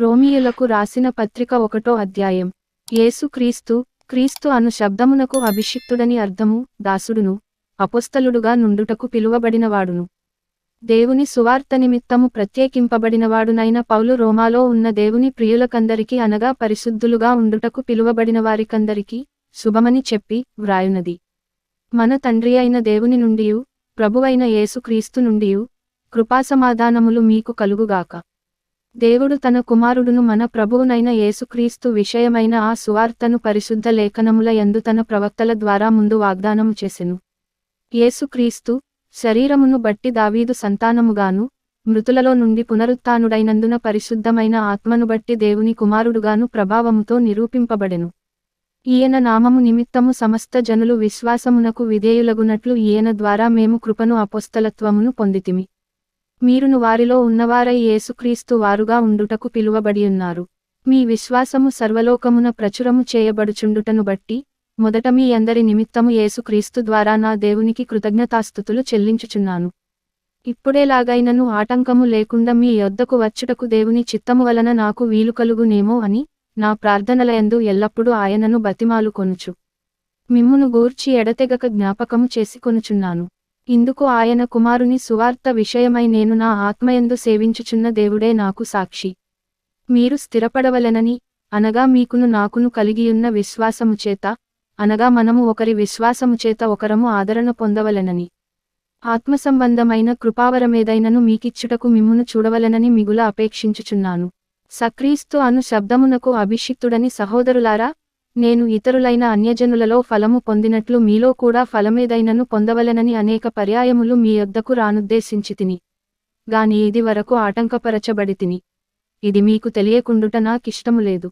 రోమియులకు రాసిన పత్రిక ఒకటో అధ్యాయం. యేసు క్రీస్తు క్రీస్తు అను శబ్దమునకు అభిషిక్తుడని అర్థము దాసుడును అపుస్తలుడుగా నుండుటకు పిలువబడినవాడును. దేవుని సువార్త నిమిత్తము ప్రత్యేకింపబడినవాడునైన పౌలు రోమాలో ఉన్న దేవుని ప్రియులకందరికీ అనగా పరిశుద్ధులుగా ఉండుటకు పిలువబడిన వారికందరికీ శుభమని చెప్పి వ్రాయునది. మన తండ్రి అయిన దేవుని నుండియు ప్రభువైన యేసుక్రీస్తు నుండియు కృపాసమాధానములు మీకు కలుగుగాక. దేవుడు తన కుమారుడును మన ప్రభువునైన యేసుక్రీస్తు విషయమైన ఆ సువార్తను పరిశుద్ధ లేఖనముల యందు తన ప్రవక్తల ద్వారా ముందు వాగ్దానము చేసెను. యేసుక్రీస్తు శరీరమును బట్టి దావీదు సంతానముగాను మృతులలో నుండి పునరుత్నుడైనందున పరిశుద్ధమైన ఆత్మను బట్టి దేవుని కుమారుడుగాను ప్రభావముతో నిరూపింపబడెను. ఈయన నామము నిమిత్తము సమస్త జనులు విశ్వాసమునకు విధేయులగునట్లు ఈయన ద్వారా మేము కృపను అపోస్తలత్వమును పొందితిమి. మీరును వారిలో ఉన్నవారై యేసుక్రీస్తు వారుగా ఉండుటకు పిలువబడియున్నారు. మీ విశ్వాసము సర్వలోకమున ప్రచురము చేయబడుచుండుటను బట్టి మొదట మీ అందరి నిమిత్తము యేసుక్రీస్తు ద్వారా నా దేవునికి కృతజ్ఞతాస్థుతులు చెల్లించుచున్నాను. ఇప్పుడేలాగైనను ఆటంకము లేకుండా మీ యొద్దకు వచ్చుటకు దేవుని చిత్తము వలన నాకు వీలు కలుగునేమో అని నా ప్రార్థనలయందు ఎల్లప్పుడూ ఆయనను బతిమాలు కొనుచు మిమ్మును గూర్చి ఎడతెగక జ్ఞాపకము చేసి కొనుచున్నాను ఇందుకు ఆయన కుమారుని సువార్త విషయమై నేను నా ఆత్మయందు సేవించుచున్న దేవుడే నాకు సాక్షి. మీరు స్థిరపడవలెనని అనగా మీకును నాకును కలిగియున్న విశ్వాసము చేత అనగా మనము ఒకరి విశ్వాసము చేత ఒకరము ఆదరణ పొందవలెనని. ఆత్మ సంబంధమైన కృపావరమేదైనను మీకిచ్చుటకు మిమ్మును చూడవలెనని మిగుల అపేక్షించుచున్నాను. సక్రీస్తు అను శబ్దమునకు అభిషిక్తుడని సహోదరులారా నేను ఇతరులైన అన్యజనులలో ఫలము పొందినట్లు మీలో కూడా ఫలమేదైనను పొందవలెనని అనేక పర్యాయములు మీ యొద్దకు రానుద్దేశించితిని. గాని ఇది వరకు ఆటంకపరచబడితిని. ఇది మీకు తెలియకుండుట నాకిష్టము లేదు.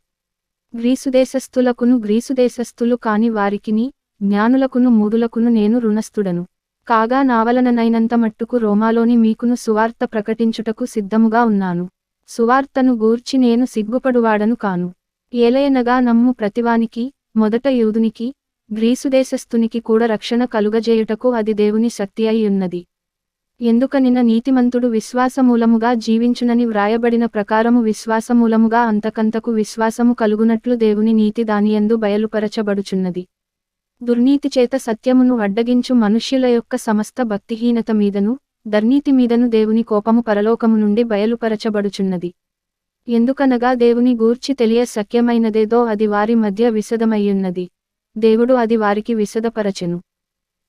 గ్రీసుదేశస్థులకును గ్రీసుదేశస్థులు కాని వారికిని జ్ఞానులకును మూడులకును నేను రుణస్థుడను. కాగా నావలననైనంత మట్టుకు రోమాలోని మీకును సువార్త ప్రకటించుటకు సిద్ధముగా ఉన్నాను. సువార్తను గూర్చి నేను సిగ్గుపడువాడను కాను. ఏలయనగా నమ్ము ప్రతివానికి మొదట యూదునికి గ్రీసుదేశస్థునికి కూడా రక్షణ కలుగజేయుటకు అది దేవుని శక్తి అయి ఉన్నది. ఎందుకనిన నీతిమంతుడు విశ్వాసమూలముగా జీవించునని వ్రాయబడిన ప్రకారము విశ్వాసమూలముగా అంతకంతకు విశ్వాసము కలుగునట్లు దేవుని నీతి దానియందు బయలుపరచబడుచున్నది. దుర్నీతి చేత సత్యమును అడ్డగించు మనుష్యుల యొక్క సమస్త భక్తిహీనత మీదను ధర్నీతి మీదను దేవుని కోపము పరలోకము నుండి బయలుపరచబడుచున్నది. ఎందుకనగా దేవుని గూర్చి తెలియ సఖ్యమైనదేదో అది వారి మధ్య విశదమయ్యున్నది. దేవుడు అది వారికి విశదపరచెను.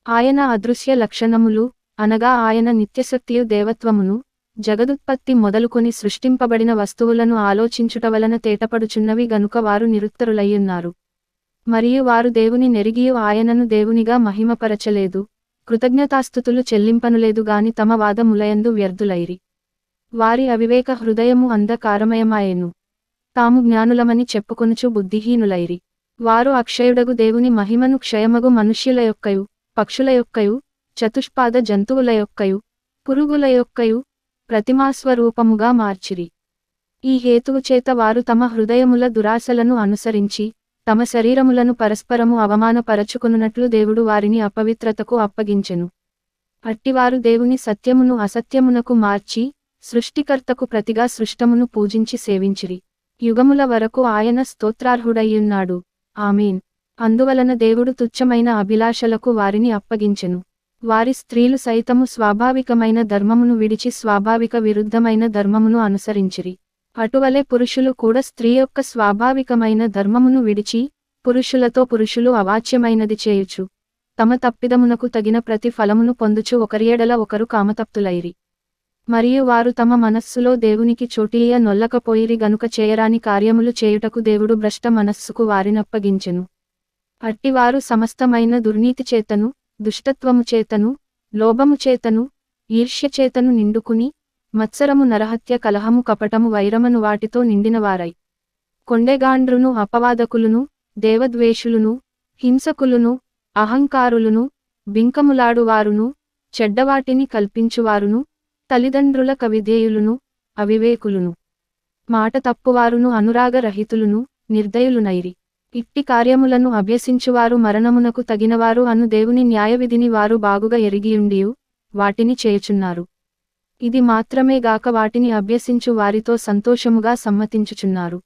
ఆయన అదృశ్య లక్షణములు అనగా ఆయన నిత్యశక్తియు దేవత్వమును జగదుత్పత్తి మొదలుకొని సృష్టింపబడిన వస్తువులను ఆలోచించుట వలన తేటపడుచున్నవి గనుక వారు నిరుత్తరులయ్యున్నారు. మరియు వారు దేవుని నెరిగియు ఆయనను దేవునిగా మహిమపరచలేదు కృతజ్ఞతాస్థుతులు చెల్లింపనులేదు గాని తమ వాదములయందు వ్యర్థులైరి. వారి అవివేక హృదయము అంధకారమయమాయెను. తాము జ్ఞానులమని చెప్పుకొనుచు బుద్ధిహీనులైరి. వారు అక్షయుడగు దేవుని మహిమను క్షయమగు మనుష్యుల యొక్కయు పక్షుల యొక్కయు చతుష్పాద జంతువుల యొక్కయు పురుగుల యొక్కయు ప్రతిమాస్వరూపముగా మార్చిరి. ఈ హేతువు చేత వారు తమ హృదయముల దురాశలను అనుసరించి తమ శరీరములను పరస్పరము అవమానపరచుకున్నట్లు దేవుడు వారిని అపవిత్రతకు అప్పగించెను. అట్టివారు దేవుని సత్యమును అసత్యమునకు మార్చి సృష్టికర్తకు ప్రతిగా సృష్టమును పూజించి సేవించిరి. యుగముల వరకు ఆయన స్తోత్రార్హుడయ్యున్నాడు. ఆమీన్. అందువలన దేవుడు తుచ్చమైన అభిలాషలకు వారిని అప్పగించెను. వారి స్త్రీలు సైతము స్వాభావికమైన ధర్మమును విడిచి స్వాభావిక విరుద్ధమైన ధర్మమును అనుసరించిరి. అటువలే పురుషులు కూడా స్త్రీ యొక్క స్వాభావికమైన ధర్మమును విడిచి పురుషులతో పురుషులు అవాచ్యమైనది చేయుచు. తమ తప్పిదమునకు తగిన ప్రతి ఫలమును పొందుచు ఒకరియడల ఒకరు కామతప్తులైరి. మరియు వారు తమ మనస్సులో దేవునికి చోటీయ నొల్లకపోయిరి గనుక చేయరాని కార్యములు చేయుటకు దేవుడు భ్రష్ట మనస్సుకు వారినప్పగించెను. అట్టివారు సమస్తమైన దుర్నీతి చేతను దుష్టత్వము చేతను లోభము చేతను ఈర్ష్య చేతను నిండుకుని మత్సరము నరహత్య కలహము కపటము వైరమను వాటితో నిండినవారై. కొండెగాండ్రును అపవాదకులును దేవద్వేషులును హింసకులును అహంకారులును బింకములాడువారును చెడ్డవాటిని కల్పించువారును తల్లిదండ్రుల కవిధేయులును అవివేకులును మాట తప్పువారును అనురాగరహితులును నిర్దయులునైరి. ఇట్టి కార్యములను అభ్యసించువారు మరణమునకు తగినవారు అను దేవుని న్యాయవిధిని వారు బాగుగా ఎరిగియుండియు వాటిని చేయుచున్నారు. ఇది మాత్రమే గాక వాటిని అభ్యసించు వారితో సంతోషముగా సమ్మతించుచున్నారు.